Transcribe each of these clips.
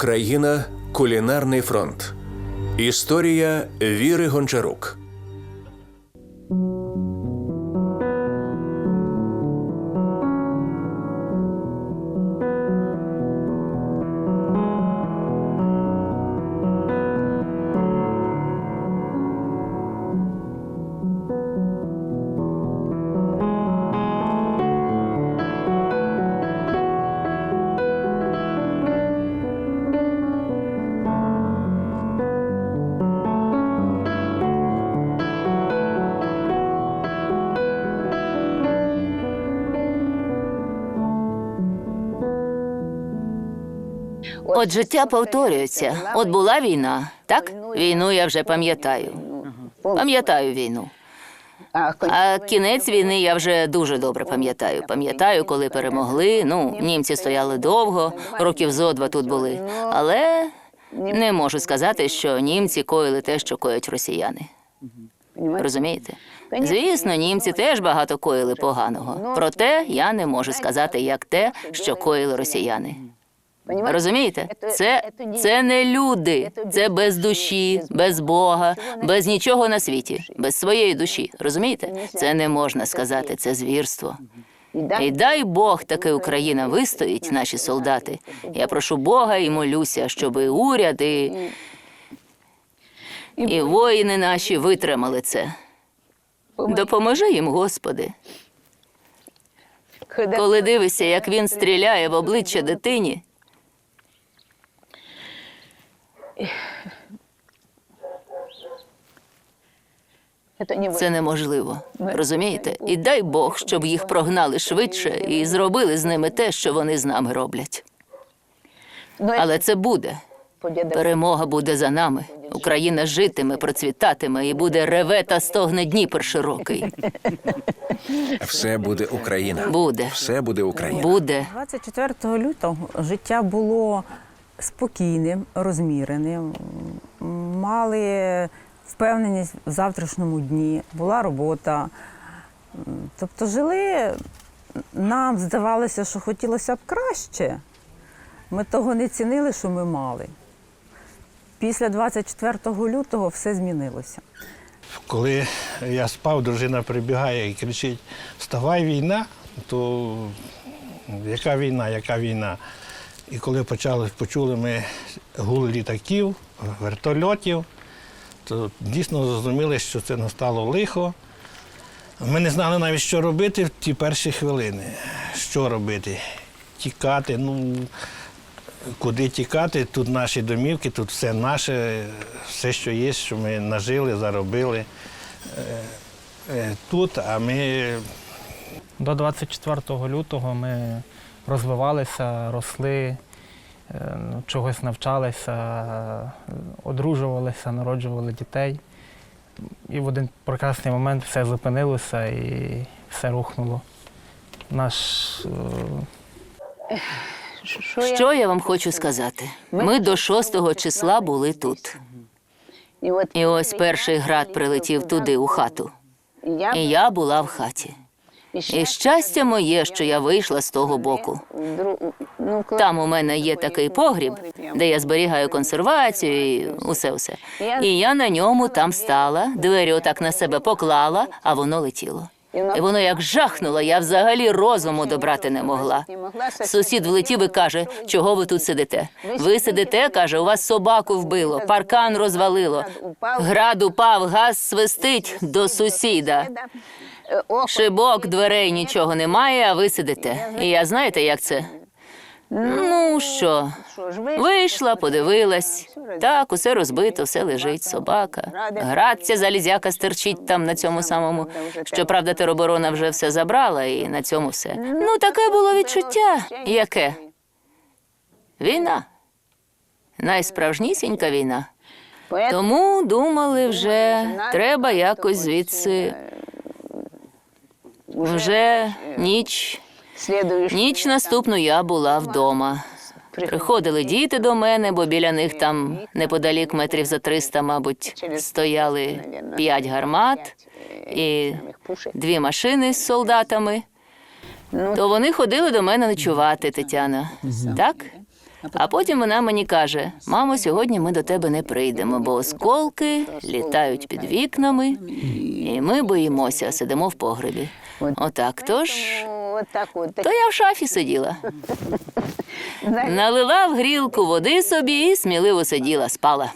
Україна кулінарний фронт. Історія Віри Гончарук. От життя повторюється. От була війна, так? Війну я вже пам'ятаю. Пам'ятаю війну. А кінець війни я вже дуже добре пам'ятаю. Пам'ятаю, коли перемогли. Ну, німці стояли довго, років зо два тут були. Але не можу сказати, що німці коїли те, що коять росіяни. Розумієте? Звісно, німці теж багато коїли поганого. Проте я не можу сказати, як те, що коїли росіяни. Розумієте? Це, це не люди, це без душі, без Бога, без нічого на світі, без своєї душі. Розумієте? Це не можна сказати, це звірство. І дай Бог таки Україна вистоїть, наші солдати. Я прошу Бога і молюся, щоб і уряд, і, і воїни наші витримали це. Допоможи їм, Господи. Коли дивишся, як він стріляє в обличчя дитині, Це неможливо. Розумієте? І дай Бог, щоб їх прогнали швидше і зробили з ними те, що вони з нами роблять. Але це буде. Перемога буде за нами. Україна житиме, процвітатиме і буде реве та стогне Дніпр широкий. Все буде Україна. Буде. Все буде Україна. Буде. 24 лютого життя було спокійним, розміреним. Мали впевненість в завтрашньому дні, була робота. Тобто жили, нам здавалося, що хотілося б краще. Ми того не цінили, що ми мали. Після 24 лютого все змінилося. Коли я спав, дружина прибігає і кричить: Вставай війна, то яка війна, яка війна? І коли почали, почули ми гул літаків, вертольотів, то дійсно зрозуміли, що це настало лихо. Ми не знали навіть, що робити в ті перші хвилини. Що робити? Тікати, ну куди тікати? Тут наші домівки, тут все наше, все, що є, що ми нажили, заробили. Е, е, Тут, а ми До 24 лютого ми розвивалися, росли, е, ну, чогось навчалися, е, одружувалися, народжували дітей. І в один прекрасний момент все зупинилося і все рухнуло. Наш е, Що я вам хочу сказати? Ми до 6 числа були тут. І ось перший град прилетів туди, у хату. І я була в хаті. І щастя моє, що я вийшла з того боку. Там у мене є такий погріб, де я зберігаю консервацію і усе усе. І я на ньому там стала, двері отак на себе поклала, а воно летіло. І воно як жахнуло, я взагалі розуму добрати не могла. Сусід влетів і каже, чого ви тут сидите? Ви сидите, каже, у вас собаку вбило, паркан розвалило. Град упав, газ свистить до сусіда. Шибок, дверей нічого немає, а ви сидите. І я знаєте, як це? Ну що, вийшла, подивилась. Так, усе розбито, все лежить, собака. Градця залізяка стерчить там на цьому самому. Щоправда, тероборона вже все забрала, і на цьому все. Ну, таке було відчуття. Яке? Війна. Найсправжнісінька війна. Тому думали вже, треба якось звідси. Вже ніч. Ніч наступну я була вдома. Приходили діти до мене, бо біля них там неподалік метрів за 300, мабуть, стояли п'ять гармат і дві машини з солдатами. То вони ходили до мене ночувати, Тетяна. Так? А потім вона мені каже: мамо, сьогодні ми до тебе не прийдемо, бо осколки літають під вікнами, і ми боїмося, сидимо в погребі. Отак, тож то я в шафі сиділа. Налила в грілку води собі і сміливо сиділа, спала.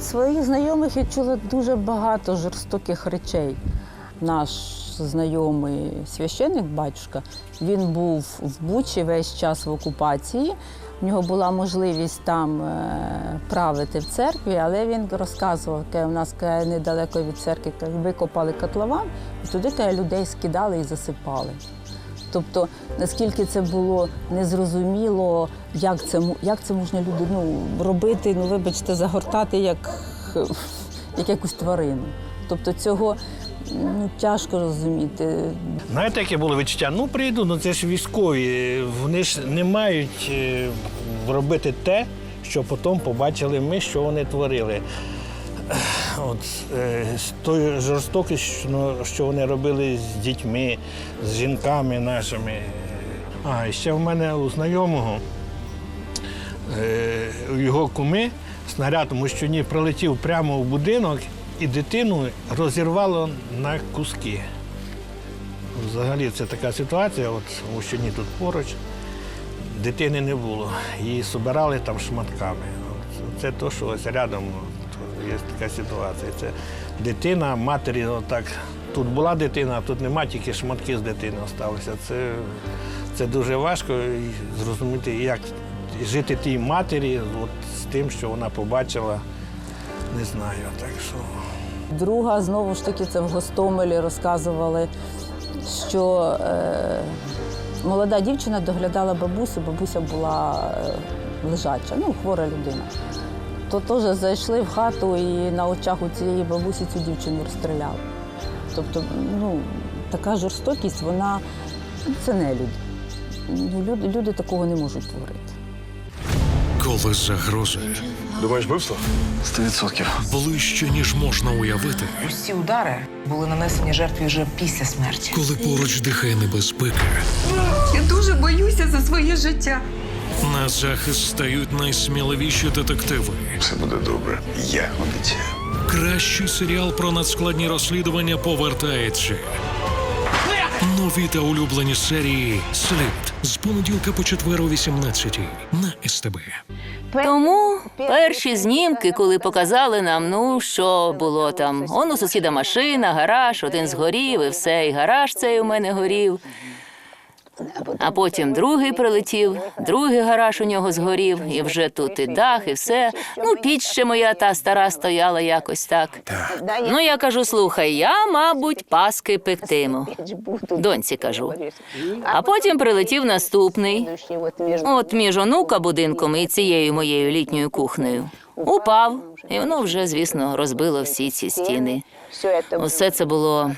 Від своїх знайомих я чула дуже багато жорстоких речей. Наш знайомий священник, батюшка, він був в Бучі весь час в окупації. В нього була можливість там е, правити в церкві, але він розказував, каже, у нас недалеко від церкви викопали котлован, і туди людей скидали і засипали. Тобто, наскільки це було незрозуміло, як це, як це можна люди ну, робити, ну вибачте, загортати як, як якусь тварину. Тобто цього ну, тяжко розуміти. Знаєте, яке було відчуття? Ну, прийду, ну це ж військові. Вони ж не мають е, робити те, що потім побачили ми, що вони творили. От, е, з тою жорстокістю, що вони робили з дітьми, з жінками нашими. А, ще в мене у знайомого е, у його куми снаряд у Мощуні прилетів прямо в будинок і дитину розірвало на куски. Взагалі це така ситуація, от у Мощуні тут поруч, дитини не було. Її збирали там шматками. Це то, що ось рядом є така ситуація. Це дитина, матері, отак. Тут була дитина, а тут нема, тільки шматки з дитини залишилися. Це, це дуже важко зрозуміти, як жити тій матері от, з тим, що вона побачила. Не знаю. Так що. Друга, знову ж таки, це в Гостомелі розказували, що е, молода дівчина доглядала бабусю, бабуся була е, лежача, ну, хвора людина. То теж зайшли в хату і на очах у цієї бабусі цю дівчину розстріляли. Тобто, ну, така жорстокість, вона це не люди. Ну, люди. Люди такого не можуть творити. Коли загрози Думаєш, вбивство? Сто відсотків. ближче, ніж можна уявити, Усі удари були нанесені жертві вже після смерті. коли поруч дихає небезпека, Я дуже боюся за своє життя. На захист стають найсміливіші детективи. Все буде добре. Я обіцяю. Кращий серіал про надскладні розслідування повертається. Нові та улюблені серії Слід з понеділка по четвер о 18 на СТБ. Тому перші знімки, коли показали нам, ну що було там, он у сусіда машина, гараж, один згорів, і все, і гараж цей у мене горів. А потім другий прилетів, другий гараж у нього згорів, і вже тут і дах, і все. Ну, піч ще моя та стара стояла якось так. Ну, я кажу, слухай, я, мабуть, паски пектиму. Доньці кажу. А потім прилетів наступний. От між онука будинком і цією моєю літньою кухнею. Упав, і воно вже, звісно, розбило всі ці стіни. Усе це було.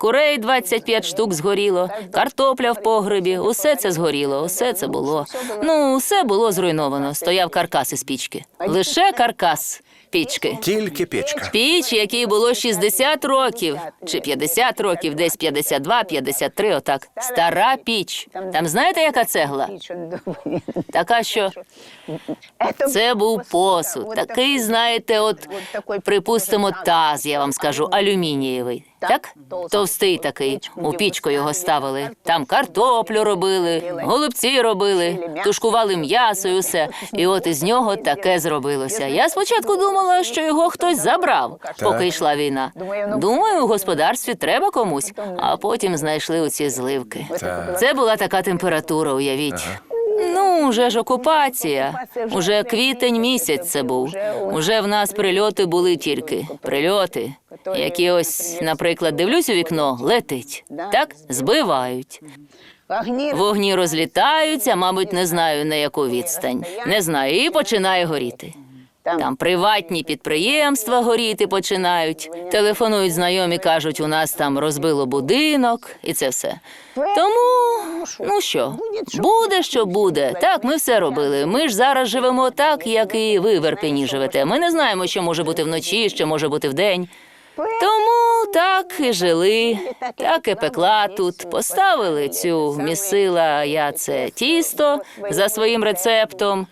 Курей 25 штук згоріло, картопля в погребі, усе це згоріло, усе це було. Ну, усе було зруйновано. Стояв каркас із пічки. Лише каркас пічки. Тільки печка. Піч, якій було 60 років, чи 50 років, десь 52, 53, отак. Стара піч. Там знаєте, яка цегла? Така, що це був посуд. Такий, знаєте, от, припустимо, таз, я вам скажу, алюмінієвий. Так? Товстий такий. У пічку його ставили. Там картоплю робили, голубці робили, тушкували м'ясо і усе. І от із нього таке зробилося. Я спочатку думала, що його хтось забрав, поки йшла війна. Думаю, у господарстві треба комусь, а потім знайшли оці зливки. Це була така температура, уявіть. Ну, уже ж окупація. Уже квітень місяць це був. Уже в нас прильоти були тільки. Прильоти. Які ось, наприклад, дивлюсь у вікно, летить. Так, збивають. Вогні розлітаються, мабуть, не знаю на яку відстань. Не знаю, і починає горіти. Там приватні підприємства горіти починають. Телефонують знайомі, кажуть, у нас там розбило будинок, і це все. Тому, ну що, буде, що буде. Так, ми все робили. Ми ж зараз живемо так, як і ви в Ірпені живете. Ми не знаємо, що може бути вночі, що може бути вдень. Тому так і жили, так і пекла тут. Поставили цю місила я це тісто за своїм рецептом.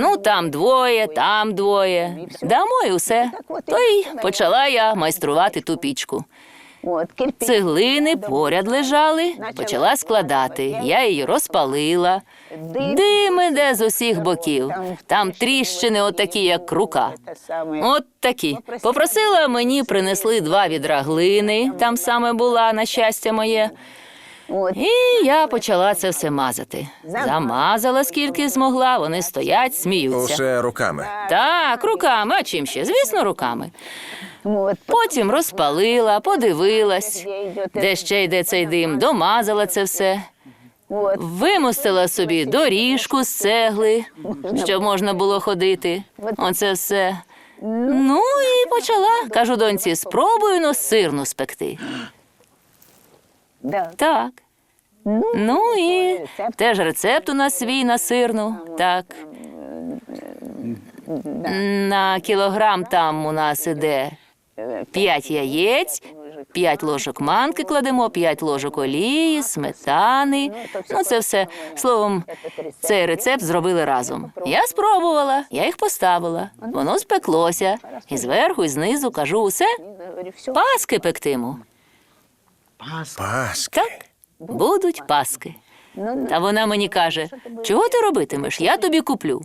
Ну там двоє, там двоє. Дамо і усе. То й почала я майструвати ту пічку. Цеглини поряд лежали, почала складати. Я її розпалила. Дим іде з усіх боків. Там тріщини, отакі, як рука. От такі. Попросила мені, принесли два відра глини, там саме була, на щастя моє. І я почала це все мазати. Замазала скільки змогла, вони стоять, сміються. Усе руками. Так, руками, а чим ще? Звісно, руками. Потім розпалила, подивилась, де ще йде цей дим, домазала це все. Вимостила собі доріжку з цегли, щоб можна було ходити. Оце все. Ну і почала. Кажу доньці, спробую но сирну спекти. Так. Ну і теж рецепт у нас свій на сирну. Так. На кілограм там у нас іде 5 яєць, 5 ложок манки кладемо, 5 ложок олії, сметани. Ну, це все. Словом, цей рецепт зробили разом. Я спробувала, я їх поставила. Воно спеклося. І зверху, і знизу кажу, усе паски пектиму. Паски. Так, будуть паски. Та вона мені каже: чого ти робитимеш? Я тобі куплю.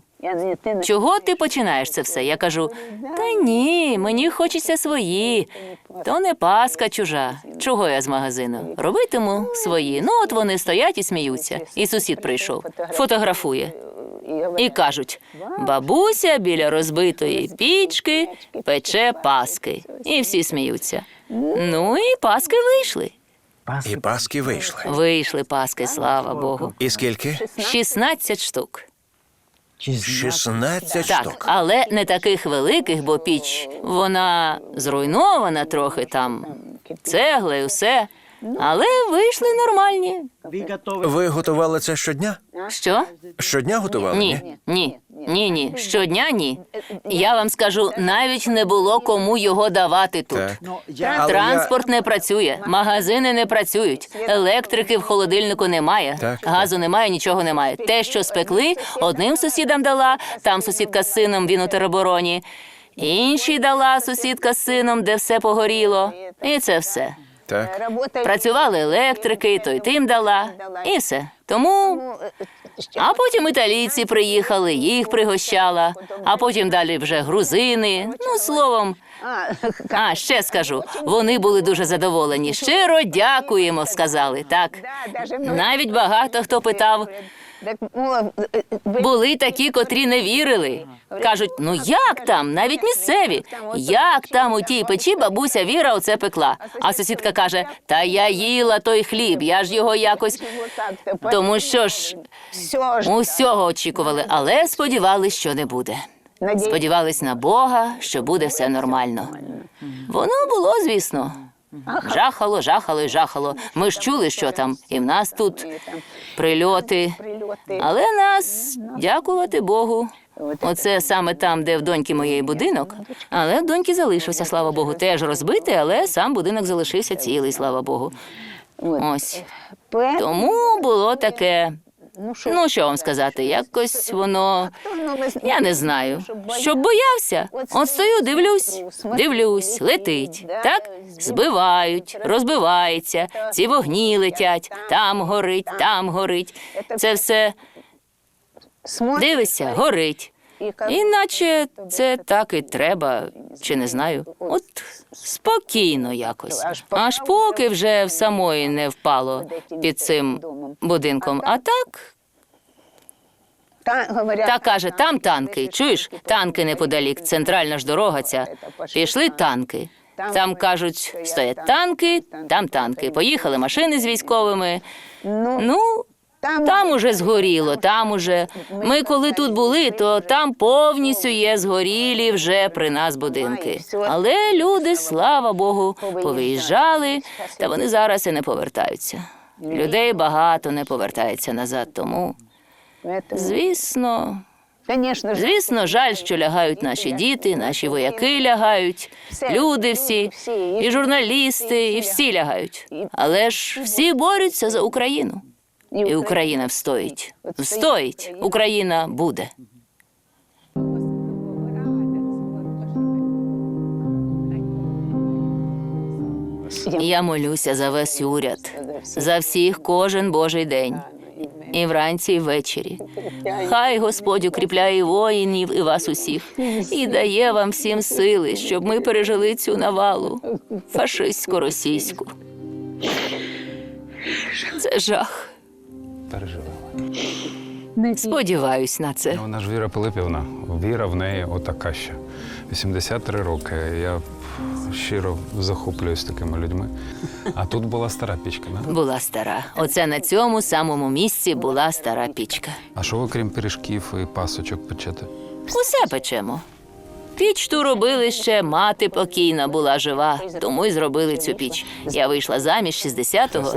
Чого ти починаєш це все? Я кажу: та ні, мені хочеться свої. То не паска чужа. Чого я з магазину? Робитиму свої. Ну, от вони стоять і сміються. І сусід прийшов, фотографує. І кажуть: бабуся біля розбитої пічки пече паски. І всі сміються. Ну і паски вийшли. І паски вийшли. Вийшли паски, слава Богу. І скільки? 16 штук. 16 Так, штук. але не таких великих, бо піч вона зруйнована трохи там, цегла і все. Але вийшли нормальні. Ви готували це щодня? Що? Щодня готували? Ні, ні, ні, ні. Щодня ні. Я вам скажу, навіть не було кому його давати тут. Так. Але Транспорт не працює, магазини не працюють, електрики в холодильнику немає, Так, газу немає, нічого немає. Те, що спекли, одним сусідам дала, там сусідка з сином, він у теробороні. Іншій дала сусідка з сином, де все погоріло. І це все. Так. Працювали електрики, то й тим дала, і все. Тому. А потім італійці приїхали, їх пригощала, а потім далі вже грузини. Ну, словом, а ще скажу, вони були дуже задоволені. Щиро дякуємо, сказали. Так навіть багато хто питав. Були такі, котрі не вірили. Кажуть, ну як там, навіть місцеві, як там у тій печі бабуся Віра оце пекла. А сусідка каже: Та я їла той хліб, я ж його якось. Тому що ж усього очікували, але сподівались, що не буде. Сподівались на Бога, що буде все нормально. Воно було, звісно. Жахало, жахало і жахало. Ми ж чули, що там, і в нас тут прильоти. Але нас, дякувати Богу. Оце саме там, де в доньки моєї будинок. Але в доньки залишився, слава Богу, теж розбитий, але сам будинок залишився цілий, слава Богу. Ось. Тому було таке Ну, що вам сказати, якось воно. Я не знаю. Щоб боявся. От стою, дивлюсь, дивлюсь, летить. Так? Збивають, розбивається, ці вогні летять, там горить, там горить. Це все дивишся, горить. Іначе це так і треба, чи не знаю. От спокійно якось. Аж поки вже в самої не впало під цим будинком. А так, та каже, там танки. Чуєш, танки неподалік, центральна ж дорога ця. Пішли танки. Там кажуть, стоять танки, там танки. Поїхали машини з військовими. Ну, там уже згоріло, там уже. Ми коли тут були, то там повністю є згорілі вже при нас будинки. Але люди, слава Богу, повиїжджали, та вони зараз і не повертаються. Людей багато не повертається назад, тому звісно. Звісно, жаль, що лягають наші діти, наші вояки лягають, люди всі, і журналісти, і всі лягають. Але ж всі борються за Україну. І Україна встоїть. Встоїть. Україна буде. Я молюся за весь уряд, за всіх кожен божий день. І вранці, і ввечері. Хай Господь укріпляє воїнів і вас усіх, і дає вам всім сили, щоб ми пережили цю навалу фашистсько-російську. Це жах. Переживала. Сподіваюсь на це. Ну, Вона ж Віра Пилипівна. Віра в неї отака ще. 83 роки. Я щиро захоплююсь такими людьми. А тут була стара пічка, да? Була стара. Оце на цьому самому місці була стара пічка. А що ви крім пиріжків і пасочок печете? Усе печемо. Піч ту робили ще мати покійна була жива, тому й зробили цю піч. Я вийшла заміж 60-го.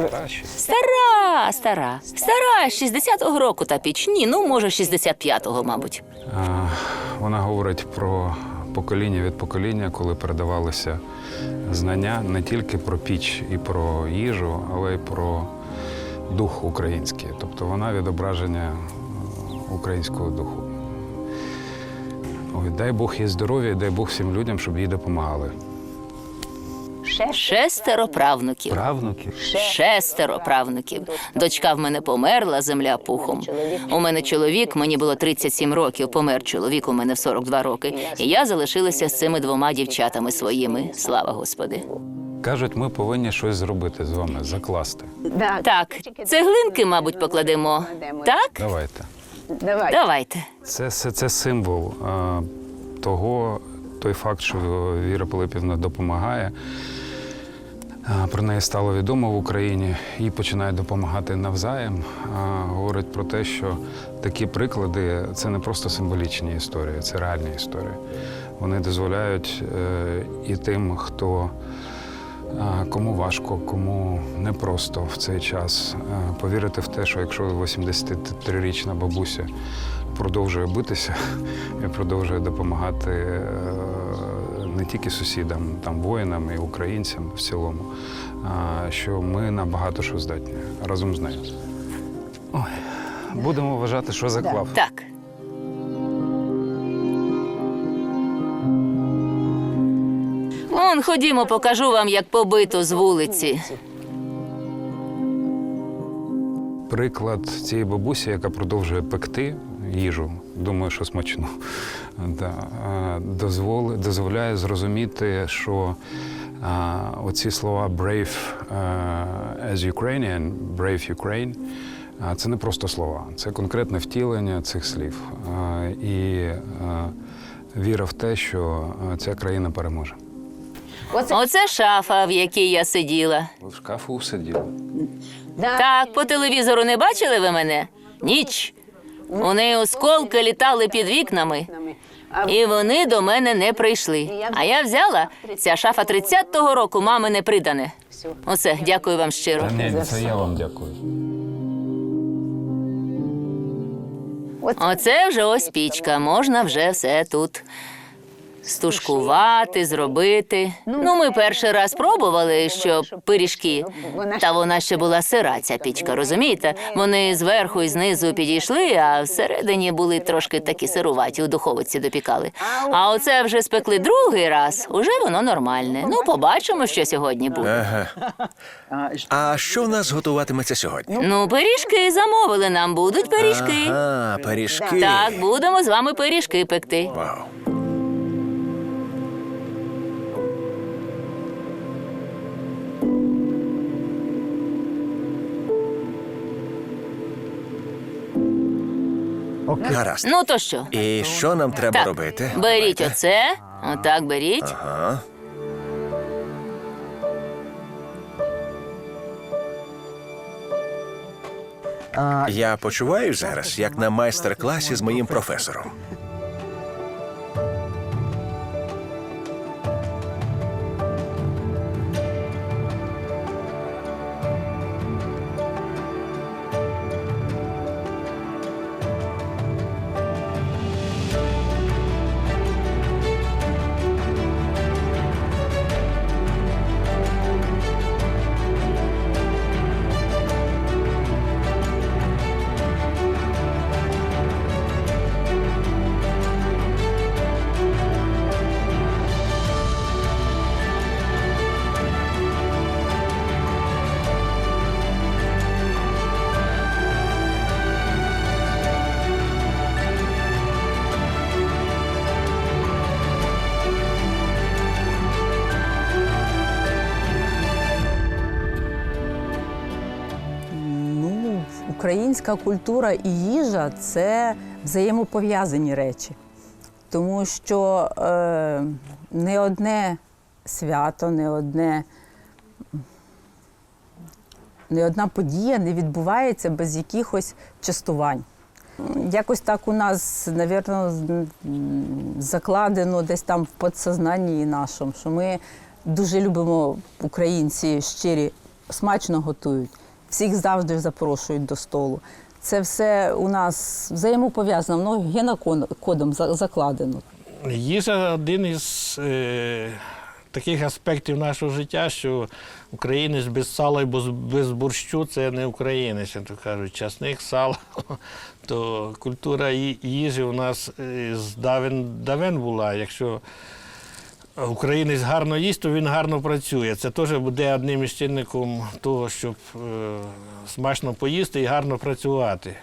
Стара, стара, стара, 60-го року та піч. Ні, ну може 65-го, мабуть. А, Вона говорить про покоління від покоління, коли передавалися знання не тільки про піч і про їжу, але й про дух український. Тобто вона відображення е, українського духу. Ой, дай Бог їй здоров'я, і дай Бог всім людям, щоб їй допомагали. Шестеро правнуків. Правнуки. Шестеро правнуків. Дочка в мене померла, земля пухом. У мене чоловік, мені було 37 років, помер чоловік у мене в 42 роки. І я залишилася з цими двома дівчатами своїми. Слава Господи. Кажуть, ми повинні щось зробити з вами, закласти. Так, цеглинки, мабуть, покладемо. Так? Давайте. Давайте. Це, це, це символ е, того, той факт, що Віра Пилипівна допомагає. Про неї стало відомо в Україні і починає допомагати навзаєм. Е, Говорить про те, що такі приклади це не просто символічні історії, це реальні історії. Вони дозволяють е, і тим, хто а, Кому важко, кому непросто в цей час повірити в те, що якщо 83-річна бабуся продовжує битися і продовжує допомагати е, не тільки сусідам, там воїнам і українцям в цілому, що ми на багато що здатні разом з нею. Ой, будемо вважати, що заклав. Так. Он, ходімо, покажу вам, як побито з вулиці. приклад цієї бабусі, яка продовжує пекти їжу, думаю, що смачно, да, дозволяє зрозуміти, що оці слова brave а, as Ukrainian, brave Ukraine, це не просто слова, це конкретне втілення цих слів. І віра в те, що ця країна переможе. Оце шафа, в якій я сиділа. Ви в шкафу сиділи. Так, по телевізору не бачили ви мене? Ніч. У неї осколки літали під вікнами, і вони до мене не прийшли. А я взяла ця шафа 30-го року, мами не придане. Оце, дякую вам щиро. Ні, це я вам дякую. Оце вже ось пічка, можна вже все тут стушкувати, зробити. Ну, ми перший раз пробували, що пиріжки, та вона ще була сира, ця пічка, розумієте? Вони зверху і знизу підійшли, а всередині були трошки такі сируваті, у духовиці допікали. А оце вже спекли другий раз, уже воно нормальне. Ну, побачимо, що сьогодні буде. Ага. А що в нас готуватиметься сьогодні? Ну, пиріжки замовили нам, будуть пиріжки. Ага, пиріжки. Так, будемо з вами пиріжки пекти. Вау. Гаразд. Ну то що? І що нам треба Так, робити? беріть Давайте. оце, отак беріть. Ага. Я почуваю зараз, як на майстер-класі з моїм професором. Українська культура і їжа це взаємопов'язані речі. Тому що е, не одне свято, не одне. Не одна подія не відбувається без якихось частувань. Якось так у нас, напевно, закладено десь там в підсознанні нашому, що ми дуже любимо українці щирі, смачно готують, всіх завжди запрошують до столу. Це все у нас взаємопов'язано, воно генокодом за- закладено. Їжа один із е, таких аспектів нашого життя, що українець без сала і без, борщу це не українець, як то кажуть, часник, сало. То культура їжі у нас е, з давен, давен була. Якщо українець гарно їсть, то він гарно працює. Це теж буде одним із чинником того, щоб е, смачно поїсти і гарно працювати.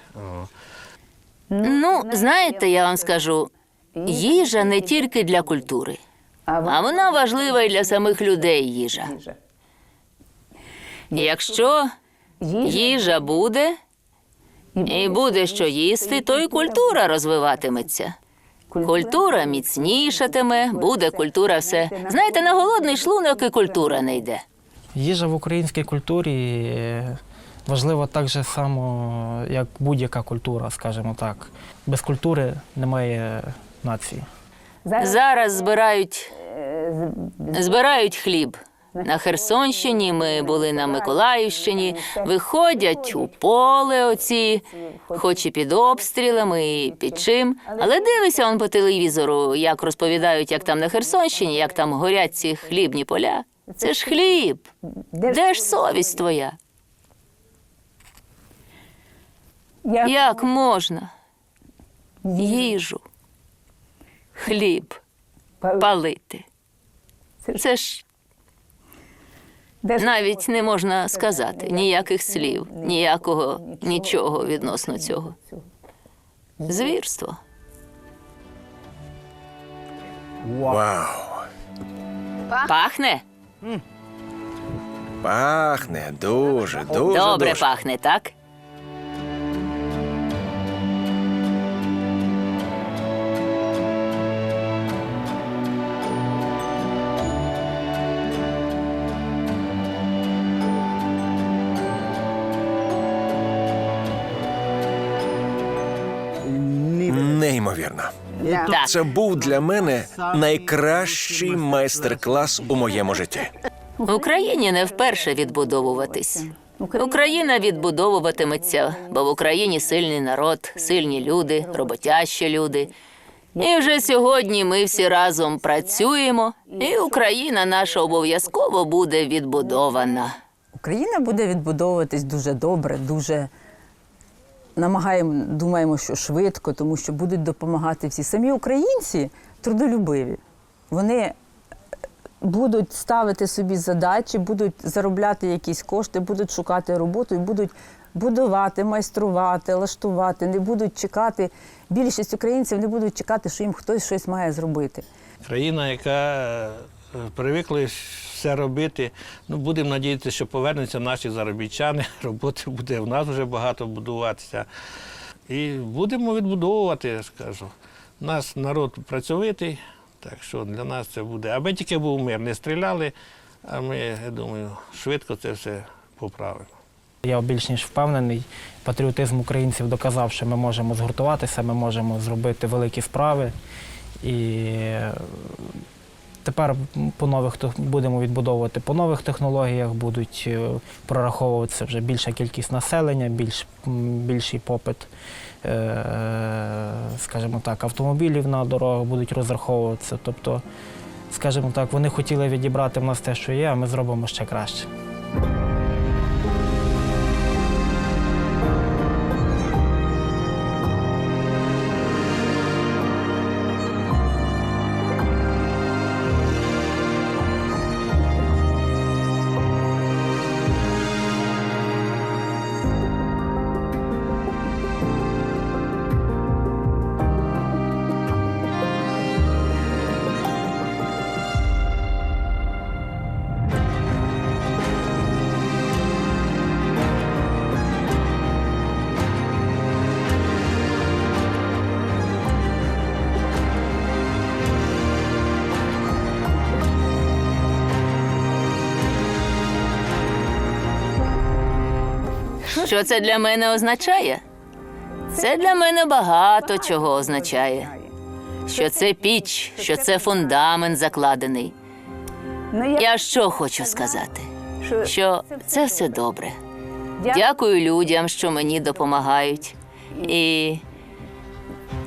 Ну, знаєте, я вам скажу, їжа не тільки для культури, а вона важлива і для самих людей їжа. Якщо їжа буде і буде що їсти, то і культура розвиватиметься. Культура міцнішатиме, буде культура все. Знаєте, на голодний шлунок і культура не йде. Їжа в українській культурі е, важлива так же само, як будь-яка культура, скажімо так. Без культури немає нації. Зараз збирають, збирають хліб. На Херсонщині ми були на Миколаївщині. Виходять у поле оці, хоч і під обстрілами, і під чим. Але дивися он по телевізору, як розповідають, як там на Херсонщині, як там горять ці хлібні поля. Це ж хліб. Де ж совість твоя? Як можна їжу, хліб палити? Це ж навіть не можна сказати ніяких слів, ніякого нічого відносно цього. Звірство. Вау. Пахне? Пахне дуже, дуже. Добре дуже. пахне, так? Це був для мене найкращий майстер-клас у моєму житті. Україні не вперше відбудовуватись. Україна відбудовуватиметься, бо в Україні сильний народ, сильні люди, роботящі люди. І вже сьогодні ми всі разом працюємо, і Україна наша обов'язково буде відбудована. Україна буде відбудовуватись дуже добре, дуже намагаємо, думаємо, що швидко, тому що будуть допомагати всі. Самі українці трудолюбиві. Вони е, будуть ставити собі задачі, будуть заробляти якісь кошти, будуть шукати роботу і будуть будувати, майструвати, лаштувати, не будуть чекати. Більшість українців не будуть чекати, що їм хтось щось має зробити. Країна, яка е, привикла все робити. Ну, будемо надіятися, що повернуться наші заробітчани. Роботи буде в нас вже багато будуватися. І будемо відбудовувати, я скажу. Нас народ працьовитий, так що для нас це буде. Аби тільки був мир, не стріляли, а ми, я думаю, швидко це все поправимо. Я більш ніж впевнений, патріотизм українців доказав, що ми можемо згуртуватися, ми можемо зробити великі справи. І тепер по нових будемо відбудовувати по нових технологіях, будуть е, прораховуватися вже більша кількість населення, більш, більший попит, е, скажімо так, автомобілів на дорогах будуть розраховуватися. Тобто, скажімо так, вони хотіли відібрати в нас те, що є, а ми зробимо ще краще. Що це для мене означає? Це для мене багато чого означає. Що це піч, що це фундамент закладений. Я що хочу сказати? Що це все добре. Дякую людям, що мені допомагають. І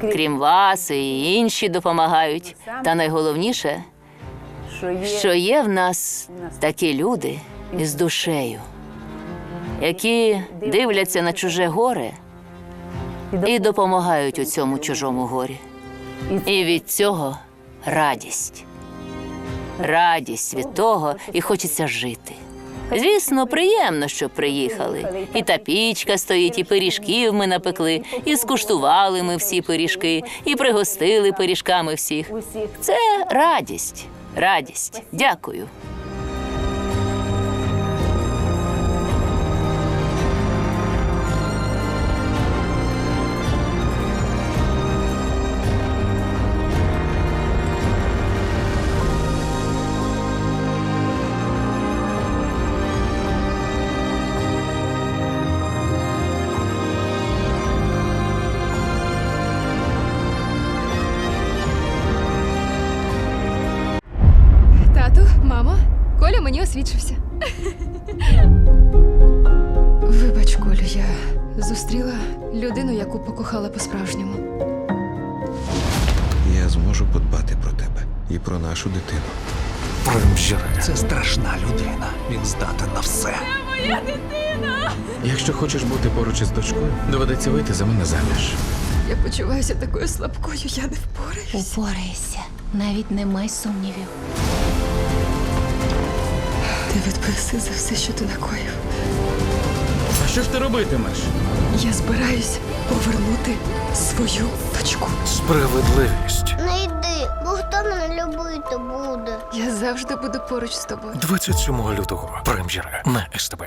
крім вас, і інші допомагають. Та найголовніше, що є в нас такі люди із душею, які дивляться на чуже горе і допомагають у цьому чужому горі. І від цього радість. Радість від того і хочеться жити. Звісно, приємно, що приїхали. І та пічка стоїть, і пиріжків ми напекли, і скуштували ми всі пиріжки, і пригостили пиріжками всіх. Це радість. Радість. Дякую. Зустріла людину, яку покохала по-справжньому. Я зможу подбати про тебе і про нашу дитину. Це страшна людина. Він здатен на все. Моя дитина. Якщо хочеш бути поруч із дочкою, доведеться вийти за мене заміж. Я почуваюся такою слабкою, я не впораюсь. Упорайся, навіть не май сумнівів. Ти відписи за все, що ти накоїв. А що ж ти робитимеш? Я збираюсь повернути свою дочку. Справедливість. Не йди, бо хто мене любити буде? Я завжди буду поруч з тобою. 27 лютого. Прем'єра на СТБ.